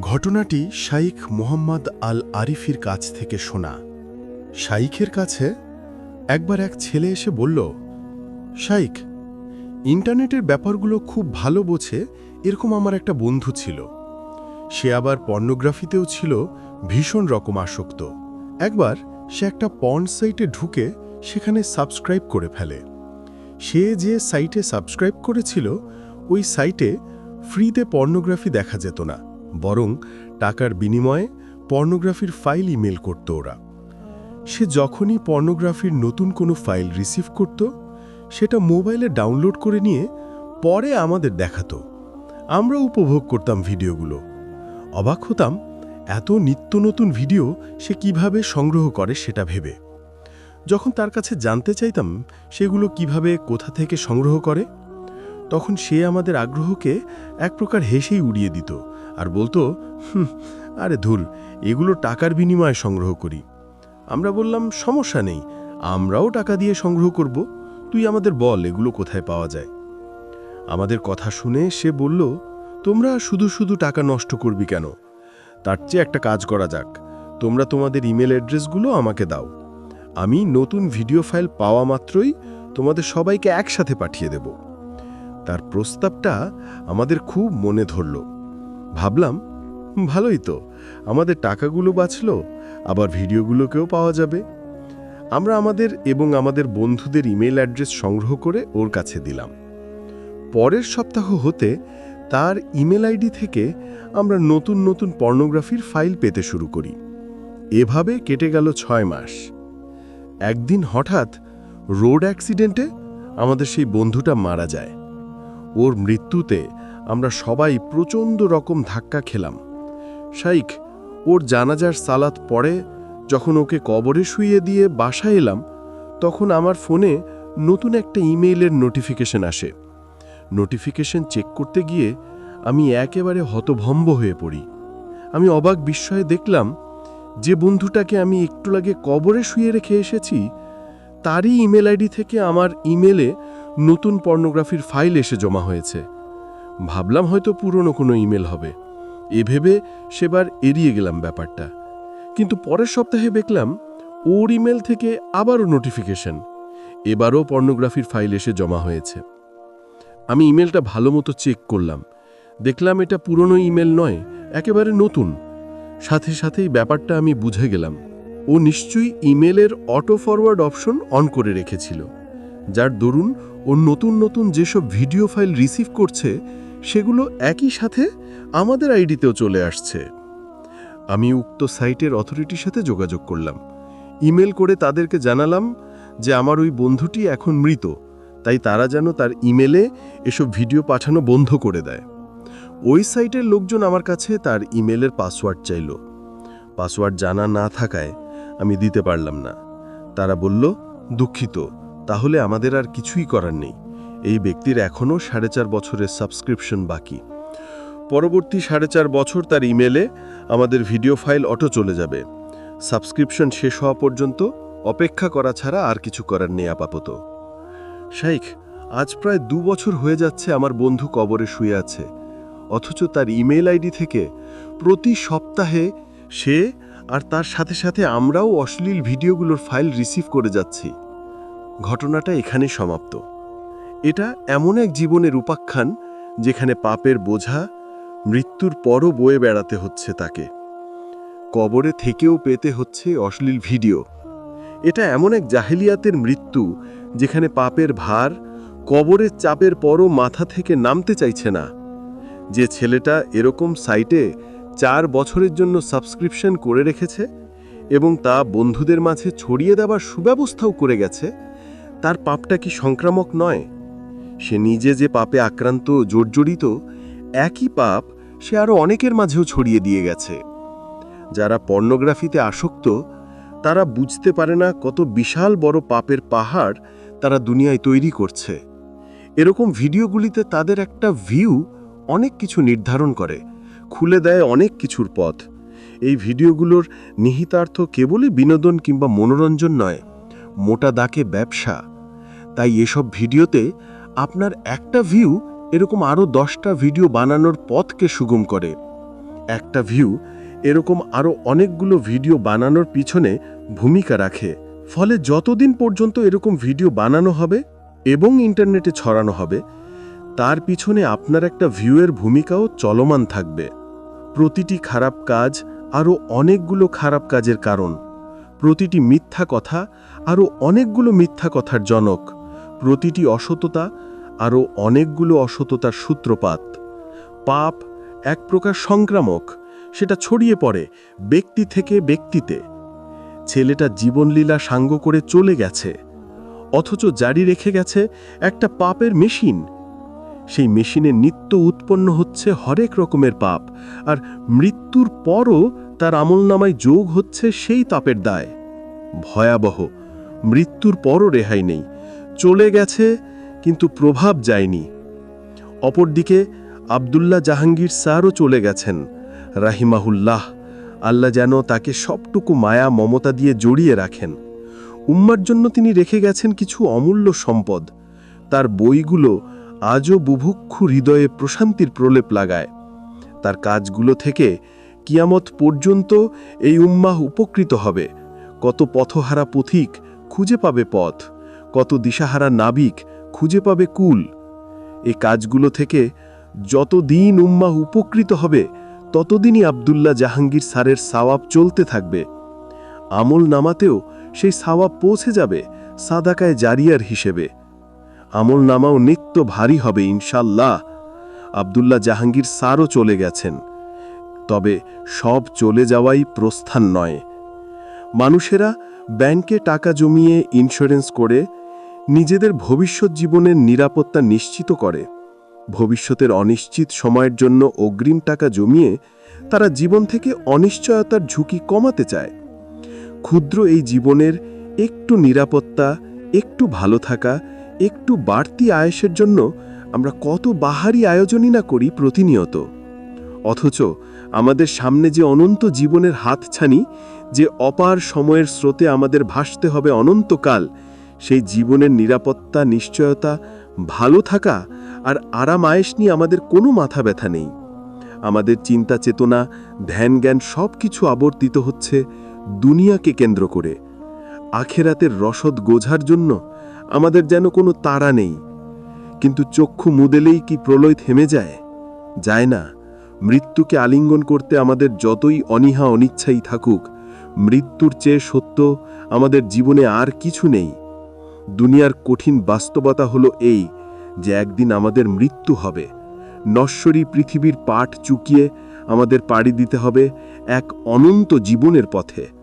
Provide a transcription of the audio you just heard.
ঘটনাটি শাইখ মোহাম্মদ আল আরিফির কাছ থেকে শোনা। শাইখের কাছে একবার এক ছেলে এসে বলল, শাইখ, ইন্টারনেটের ব্যাপারগুলো খুব ভালো বোঝে, এরকম আমার একটা বন্ধু ছিল। সে আবার পর্নোগ্রাফিতেও ছিল, ভীষণ রকম আসক্ত। একবার সে একটা পর্ন সাইটে ঢুকে সেখানে সাবস্ক্রাইব করে ফেলে। সে যে সাইটে সাবস্ক্রাইব করেছিল, ওই সাইটে ফ্রিতে পর্নোগ্রাফি দেখা যেত না। বরং টাকার বিনিময়ে পর্নোগ্রাফির ফাইল ইমেল করত ওরা। সে যখনই পর্নোগ্রাফির নতুন কোনো ফাইল রিসিভ করত, সেটা মোবাইলে ডাউনলোড করে নিয়ে পরে আমাদের দেখাতো। আমরা উপভোগ করতাম ভিডিওগুলো। অবাক হতাম এত নিত্য নতুন ভিডিও সে কীভাবে সংগ্রহ করে সেটা ভেবে। যখন তার কাছে জানতে চাইতাম সেগুলো কীভাবে কোথা থেকে সংগ্রহ করে, তখন সে আমাদের আগ্রহকে এক প্রকার হেসেই উড়িয়ে দিত। আর বলতো "হুম, আরে ধুল এগুলো টাকার বিনিময়ে সংগ্রহ করি। আমরা বললাম সমস্যা নেই আমরাও টাকা দিয়ে সংগ্রহ করব। তুই আমাদের বল এগুলো কোথায় পাওয়া যায়? আমাদের কথা শুনে সে বলল তোমরা শুধু শুধু টাকা নষ্ট করবি কেন? তার চেয়ে একটা কাজ করা যাক। তোমরা তোমাদের ইমেল অ্যাড্রেসগুলো আমাকে দাও। আমি নতুন ভিডিও ফাইল পাওয়া মাত্রই তোমাদের সবাইকে একসাথে পাঠিয়ে দেব। তার প্রস্তাবটা আমাদের খুব মনে ধরল। ভাবলাম, ভালোই তো, আমাদের টাকাগুলো বাঁচল, আবার ভিডিওগুলোকেও পাওয়া যাবে। আমরা আমাদের এবং আমাদের বন্ধুদের ইমেল অ্যাড্রেস সংগ্রহ করে ওর কাছে দিলাম। পরের সপ্তাহ হতে তার ইমেল আইডি থেকে আমরা নতুন নতুন পর্নোগ্রাফির ফাইল পেতে শুরু করি। এভাবে কেটে গেল ছয় মাস। একদিন হঠাৎ রোড অ্যাক্সিডেন্টে আমাদের সেই বন্ধুটা মারা যায়। ওর মৃত্যুতে আমরা সবাই প্রচণ্ড রকম ধাক্কা খেলাম। শাইখ, ওর জানাজার সালাত পরে যখন ওকে কবরে শুইয়ে দিয়ে বাসায় এলাম, তখন আমার ফোনে নতুন একটা ইমেইলের নোটিফিকেশন আসে। নোটিফিকেশন চেক করতে গিয়ে আমি একেবারে হতভম্ব হয়ে পড়ি। আমি অবাক বিস্ময়ে দেখলাম যে বন্ধুটাকে আমি একটু লাগে কবরে শুয়ে রেখে এসেছি, তারই ইমেল আইডি থেকে আমার ইমেলে নতুন পর্নোগ্রাফির ফাইল এসে জমা হয়েছে। ভাবলাম হয়তো পুরনো কোনো ইমেল হবে। এ ভেবে সেবার এড়িয়ে গেলাম ব্যাপারটা। কিন্তু পরের সপ্তাহে দেখলাম, ওর ইমেল থেকে আবারও নোটিফিকেশন। এবারও পর্নোগ্রাফির ফাইল এসে জমা হয়েছে। আমি ইমেলটা ভালো মতো চেক করলাম। দেখলাম এটা পুরনো ইমেল নয়, একেবারে নতুন। সাথে সাথেই ব্যাপারটা আমি বুঝে গেলাম। ও নিশ্চয়ই ইমেলের অটো ফরওয়ার্ড অপশন অন করে রেখেছিল। যার দরুন ও নতুন নতুন যেসব ভিডিও ফাইল রিসিভ করছে সেগুলো একই সাথে আমাদের আইডিতেও চলে আসছে। আমি উক্ত সাইটের অথরিটির সাথে যোগাযোগ করলাম। ইমেল করে তাদেরকে জানালাম যে আমার ওই বন্ধুটি এখন মৃত, তাই তারা যেন তার ইমেলে এসব ভিডিও পাঠানো বন্ধ করে দেয়। ওই সাইটের লোকজন আমার কাছে তার ইমেলের পাসওয়ার্ড চাইল। পাসওয়ার্ড জানা না থাকায় আমি দিতে পারলাম না। তারা বলল, দুঃখিত, তাহলে আমাদের আর কিছুই করার নেই। এই ব্যক্তির এখনও সাড়ে চার বছরের সাবস্ক্রিপশন বাকি। পরবর্তী সাড়ে চার বছর তার ইমেলে আমাদের ভিডিও ফাইল অটো চলে যাবে। সাবস্ক্রিপশন শেষ হওয়া পর্যন্ত অপেক্ষা করা ছাড়া আর কিছু করার নেই আপাতত। শাইখ, আজ প্রায় দু বছর হয়ে যাচ্ছে আমার বন্ধু কবরে শুয়ে আছে। অথচ তার ইমেল আইডি থেকে প্রতি সপ্তাহে সে আর তার সাথে সাথে আমরাও অশ্লীল ভিডিওগুলোর ফাইল রিসিভ করে যাচ্ছি। ঘটনাটা এখানে সমাপ্ত। এটা এমন এক জীবনের উপাখ্যান যেখানে পাপের বোঝা মৃত্যুর পরও বয়ে বেড়াতে হচ্ছে তাকে। কবরে থেকেও পেতে হচ্ছে অশ্লীল ভিডিও। এটা এমন এক জাহেলিয়াতের মৃত্যু যেখানে পাপের ভার কবরের চাপের পরও মাথা থেকে নামতে চাইছে না। যে ছেলেটা এরকম সাইটে চার বছরের জন্য সাবস্ক্রিপশন করে রেখেছে এবং তা বন্ধুদের মাঝে ছড়িয়ে দেওয়ার সুব্যবস্থাও করে গেছে, তার পাপটা কি সংক্রামক নয়? সে নিজে যে পাপে আক্রান্ত, জর্জরিত, একই পাপ সে আরও অনেকের মাঝেও ছড়িয়ে দিয়ে গেছে। যারা পর্নোগ্রাফিতে আসক্ত, তারা বুঝতে পারে না কত বিশাল বড় পাপের পাহাড় তারা দুনিয়ায় তৈরি করছে। এরকম ভিডিওগুলিতে তাদের একটা ভিউ অনেক কিছু নির্ধারণ করে, খুলে দেয় অনেক কিছুর পথ। এই ভিডিওগুলোর নিহিতার্থ কেবলই বিনোদন কিংবা মনোরঞ্জন নয়, মোটা দাকে ব্যবসা। তাই এসব ভিডিওতে আপনার একটা ভিউ এরকম আরও দশটা ভিডিও বানানোর পথকে সুগম করে। একটা ভিউ এরকম আরও অনেকগুলো ভিডিও বানানোর পিছনে ভূমিকা রাখে। ফলে যতদিন পর্যন্ত এরকম ভিডিও বানানো হবে এবং ইন্টারনেটে ছড়ানো হবে, তার পিছনে আপনার একটা ভিউয়ের ভূমিকাও চলমান থাকবে। প্রতিটি খারাপ কাজ আরও অনেকগুলো খারাপ কাজের কারণ। প্রতিটি মিথ্যা কথা আরও অনেকগুলো মিথ্যা কথার জনক। প্রতিটি অসততা আরও অনেকগুলো অসততার সূত্রপাত। পাপ এক প্রকার সংক্রামক, সেটা ছড়িয়ে পড়ে ব্যক্তি থেকে ব্যক্তিতে। ছেলেটা জীবনলীলা সাঙ্গ করে চলে গেছে, অথচ জারি রেখে গেছে একটা পাপের মেশিন। সেই মেশিনে নিত্য উৎপন্ন হচ্ছে হরেক রকমের পাপ, আর মৃত্যুর পরও তার আমলনামায় যোগ হচ্ছে সেই তাপের দায়। ভয়াবহ, মৃত্যুর পরও রেহাই নেই। চলে গেছে কিন্তু প্রভাব যায়নি। অপরদিকে আবদুল্লাহ জাহাঙ্গীর স্যারও চলে গেছেন। রাহিমাহুল্লাহ, আল্লাহ যেন তাকে সবটুকু মায়া, মমতা দিয়ে জড়িয়ে রাখেন। উম্মার জন্য তিনি রেখে গেছেন কিছু অমূল্য সম্পদ। তার বইগুলো আজও বুভুক্ষু হৃদয়ে প্রশান্তির প্রলেপ লাগায়। তার কাজগুলো থেকে কিয়ামত পর্যন্ত এই উম্মাহ উপকৃত হবে। কত পথহারা পথিক খুঁজে পাবে পথ, কত দিশাহারা নাবিক খুঁজে পাবে কুল। এ কাজগুলো থেকে যতদিন উম্মাহ উপকৃত হবে, ততদিনই আবদুল্লাহ জাহাঙ্গীর স্যারের সাওয়াব চলতে থাকবে। আমল নামাতেও সেই সাওয়াব পৌঁছে যাবে সাদাকায় জারিয়ার হিসেবে। আমল নামাও নিত্য ভারী হবে ইনশাল্লাহ আবদুল্লাহ জাহাঙ্গীর স্যারও চলে গেছেন। তবে সব চলে যাওয়াই প্রস্থান নয়। মানুষেরা ব্যাংকে টাকা জমিয়ে ইন্স্যুরেন্স করে নিজেদের ভবিষ্যৎ জীবনের নিরাপত্তা নিশ্চিত করে। ভবিষ্যতের অনিশ্চিত সময়ের জন্য অগ্রিম টাকা জমিয়ে তারা জীবন থেকে অনিশ্চয়তার ঝুঁকি কমাতে চায়। ক্ষুদ্র এই জীবনের একটু নিরাপত্তা, একটু ভালো থাকা, একটু বাড়তি আয়েসের জন্য আমরা কত বাহারি আয়োজনই না করি প্রতিনিয়ত। অথচ আমাদের সামনে যে অনন্ত জীবনের হাতছানি, যে অপার সময়ের স্রোতে আমাদের ভাসতে হবে অনন্তকাল সেই জীবনের নিরাপত্তা, নিশ্চয়তা, ভালো থাকা আর আরাম আয়েস নিয়ে আমাদের কোনো মাথা ব্যথা নেই। আমাদের চিন্তা চেতনা ধ্যান জ্ঞান সব কিছু আবর্তিত হচ্ছে দুনিয়াকে কেন্দ্র করে। আখেরাতের রসদ গোঝার জন্য আমাদের যেন কোনো তাড়া নেই। কিন্তু চক্ষু মুদেলেই কি প্রলয় থেমে যায়? যায় না। মৃত্যুকে আলিঙ্গন করতে আমাদের যতই অনীহা, অনিচ্ছাই থাকুক, মৃত্যুর চেয়ে সত্য আমাদের জীবনে আর কিছু নেই। দুনিয়ার কঠিন বাস্তবতা হলো এই যে একদিন আমাদের মৃত্যু হবে। নশ্বরী পৃথিবীর পাঠ চুকিয়ে আমাদের পাড়ি দিতে হবে এক অনন্ত জীবনের পথে।